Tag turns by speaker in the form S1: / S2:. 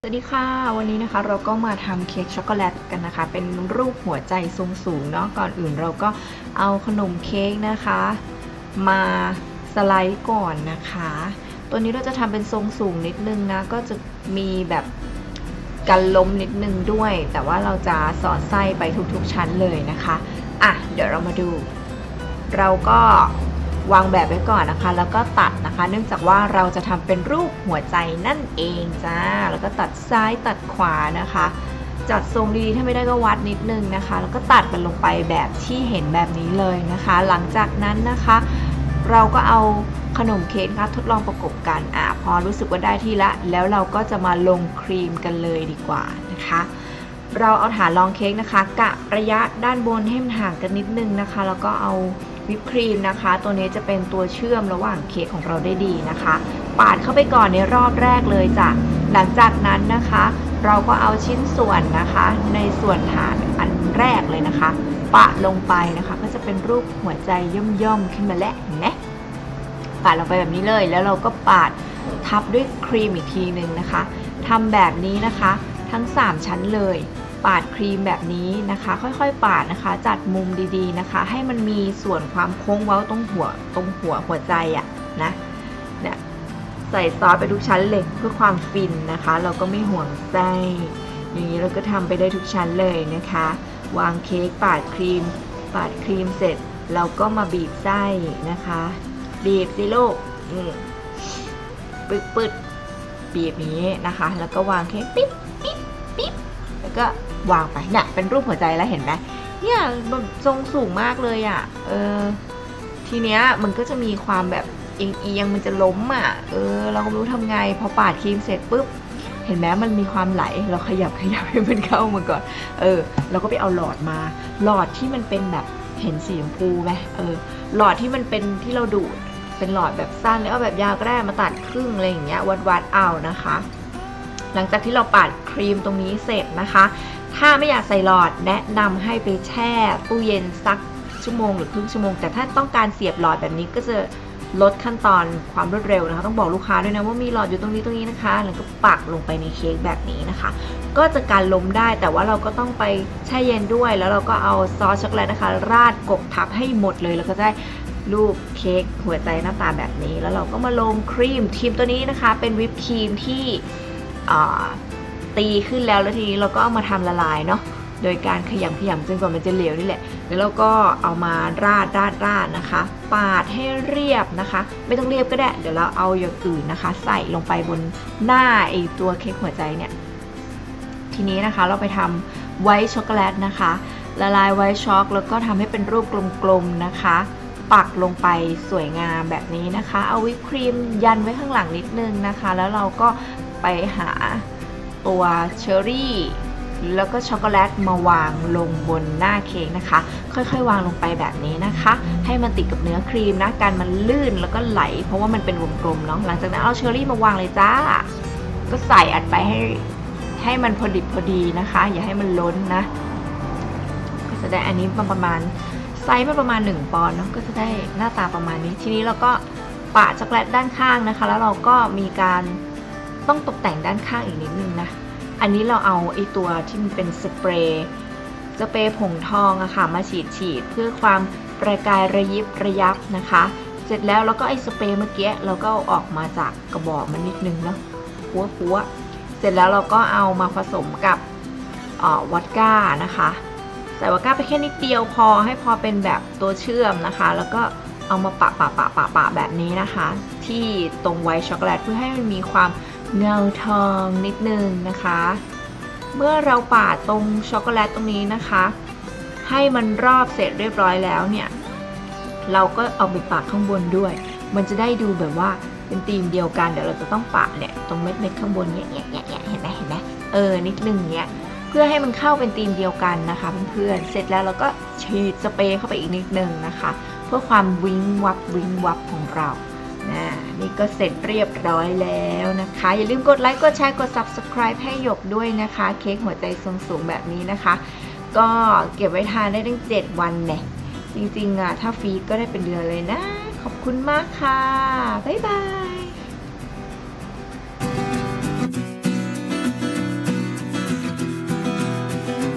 S1: สวัสดีค่ะ วันนี้นะคะเราก็มาทำเค้กช็อกโกแลตกันนะคะ เป็นรูปหัวใจทรงสูงเนาะก่อนอื่นเราก็เอาขนมเค้กนะคะ มาสไลด์ก่อนนะคะ ตัวนี้เราจะทำเป็นทรงสูงนิดนึงนะ ก็จะมีแบบกันล้มนิดนึงด้วย แต่ว่าเราจะสอดไส้ไปทุกๆชั้นเลยนะคะ อะ เดี๋ยวเรามาดู เราก็ วางแบบไว้ก่อนนะคะ แล้วก็ตัดนะคะ เนื่องจากว่าเราจะทำเป็นรูปหัวใจนั่นเองจ้า แล้วก็ตัดซ้ายตัดขวานะคะ จัดทรงดีๆถ้าไม่ได้ก็วัดนิดนึงนะคะ แล้วก็ตัดมันลงไปแบบที่เห็นแบบนี้เลยนะคะ หลังจากนั้นนะคะ เราก็เอาขนมเค้กนะคะทดลองประกบกันอะพอรู้สึกว่าได้ที่ละ แล้วเราก็จะมาลงครีมกันเลยดีกว่านะคะ เราเอาฐานรองเค้กนะคะ กะระยะด้านบนให้มันห่างกันนิดนึงนะคะ แล้วก็เอา วิปครีมนะคะ ตัวนี้จะเป็นตัวเชื่อมระหว่างเค้กของเราได้ดีนะคะ ปาดเข้าไปก่อนในรอบแรกเลยจ้ะหลังจากนั้นนะคะ เราก็เอาชิ้นส่วนนะคะ ในส่วนฐานอันแรกเลยนะคะ ปะลงไปนะคะ ก็จะเป็นรูปหัวใจย่อมๆขึ้นมาแล้วเห็นไหมปาดลงไปแบบนี้เลย แล้วเราก็ปาดทับด้วยครีมอีกทีหนึ่งนะคะทำแบบนี้นะคะ ทั้ง 3 ชั้นเลย ปาดครีมแบบนี้นะคะ ค่อยๆ ปาดนะคะ จัดมุมดีๆนะคะ ให้มันมีส่วนความโค้งเว้าตรงหัวตรงหัวหัวใจอะนะเนี่ยใส่ซอสไปทุกชั้นเลยเพื่อความฟินนะคะ เราก็ไม่ห่วงไส้อย่างนี้เราก็ทำไปได้ทุกชั้นเลยนะคะ วางเค้กปาดครีม ปาดครีมเสร็จ เราก็มาบีบไส้นะคะ บีบสิลูกอืมปึดปึดบีบอย่างนี้นะคะ แล้วก็วางเค้กปิ๊บปิ๊บปิ๊บ แล้วก็วางไปเนี่ยเป็นรูปหัวใจแล้วเห็นไหมเนี่ยแบบทรงสูงมากเลยอะ่ะเออทีเนี้ยมันก็จะมีความแบบเอียงๆมันจะล้มอะเออ เราก็รู้ทำไงพอปาดครีมเสร็จปุ๊บเห็นไหมมันมีความไหลเราขยับขยับให้มันเข้ามาก่อน เออ เราก็ไปเอาหลอดมา หลอดที่มันเป็นแบบเห็นสีชมพูไหมเออ หลอดที่มันเป็นที่เราดูดเป็นหลอดแบบสั้นแล้วเอาแบบยาวก็ได้มาตัดครึ่งอะไรอย่างเงี้ยวัดวัดๆเอานะคะ หลังจากที่เราปาดครีมตรงนี้เสร็จนะคะ ถ้าไม่อยากใส่หลอดแนะนำให้ไปแช่ตู้เย็นสักชั่วโมงหรือครึ่งชั่วโมง แต่ถ้าต้องการเสียบหลอดแบบนี้ก็จะลดขั้นตอนความรวดเร็วนะคะ ต้องบอกลูกค้าด้วยนะว่ามีหลอดอยู่ตรงนี้ตรงนี้นะคะ แล้วก็ปักลงไปในเค้กแบบนี้นะคะ ก็จะการล้มได้แต่ว่าเราก็ต้องไปแช่เย็นด้วย แล้วเราก็เอาซอสช็อกโกแลตนะคะ ราดกบทับให้หมดเลย แล้วก็ได้รูปเค้กหัวใจหน้าตาแบบนี้ แล้วเราก็มาลงครีมครีมตัวนี้นะคะ เป็นวิปครีมที่ ตีขึ้นแล้วแล้วทีนี้เราก็เอามาทำละลายเนาะโดยการขยำขยำจนกว่ามันจะเหลวนี่แหละ แล้วเราก็เอามาราดราดราดนะคะ ปาดให้เรียบนะคะ ไม่ต้องเรียบก็ได้ เดี๋ยวเราเอาอย่างอื่นนะคะ ใส่ลงไปบนหน้าไอตัวเค้กหัวใจเนี่ย ทีนี้นะคะเราไปทำไวท์ช็อกโกแลตนะคะ ละลายไวท์ช็อกแล้วก็ทำให้เป็นรูปกลมๆนะคะ ปักลงไปสวยงามแบบนี้นะคะ เอาวิปครีมยันไว้ข้างหลังนิดนึงนะคะ แล้วเราก็ ไปหาตัวเชอร์รี่แล้วก็ช็อกโกแลตมาวางลงบนหน้าเค้กนะคะ ค่อยๆ วางลงไปแบบนี้นะคะ ให้มันติดกับเนื้อครีมนะการมันลื่นแล้วก็ไหล เพราะว่ามันเป็นวงกลมเนาะหลังจากนั้นเอาเชอร์รี่มาวางเลยจ้า ก็ใส่อัดไปให้ให้มันพอดิบพอดีนะคะ อย่าให้มันล้นนะ ก็จะได้อันนี้ประมาณไซส์มันประมาณ 1 ปอนด์เนาะก็จะได้หน้าตาประมาณนี้ ทีนี้เราก็ปะช็อกโกแลตด้านข้างนะคะ แล้วเราก็มีการ ต้องตกแต่งด้านข้างอีกนิดนึงนะ อันนี้เราเอาไอตัวที่มันเป็นสเปรย์สเปรย์ผงทองอะค่ะมาฉีดฉีดเพื่อความประกายระยิบระยับนะคะ เสร็จแล้วเราก็ไอสเปรย์เมื่อกี้เราก็ออกมาจากกระบอกมันนิดนึงเนาะปัวปัวเสร็จแล้วเราก็เอามาผสมกับออวอดก้านะคะใส่วอดก้าไปแค่นิดเดียวพอให้พอเป็นแบบตัวเชื่อมนะคะ แล้วก็เอามาปะปะปะปะปะแบบนี้นะคะ ที่ตรงไวช็อกโกแลตเพื่อให้มันมีความ เงาทองนิดนึงนะคะ เมื่อเราปาดตรงช็อกโกแลตตรงนี้นะคะ ให้มันรอบเสร็จเรียบร้อยแล้วเนี่ย เราก็เอาไปปาดข้างบนด้วย มันจะได้ดูแบบว่าเป็นธีมเดียวกันเดี๋ยวเราจะต้องปาดเนี่ยตรงเม็ดเม็ดข้างบนเนี่ยเนี่ยเนี่ยเนี่ยเห็นไหมเห็นไหมเออนิดนึงเนี่ยเพื่อให้มันเข้าเป็นธีมเดียวกันนะคะเพื่อนๆเสร็จแล้วเราก็ฉีดสเปรย์เข้าไปอีกนิดนึงนะคะ เพื่อความวิงวับวิงวับของเรา นะนี่ก็เสร็จเรียบร้อยแล้วนะคะ อย่าลืมกดไลค์ กดแชร์ กด subscribe ให้หยกด้วยนะคะ เค้กหัวใจทรงสูงแบบนี้นะคะ ก็เก็บไว้ทานได้ตั้ง 7 วันเนี่ยจริงๆอะถ้าฟรีก็ได้เป็นเดือนเลยนะ ขอบคุณมากค่ะ บ๊ายบาย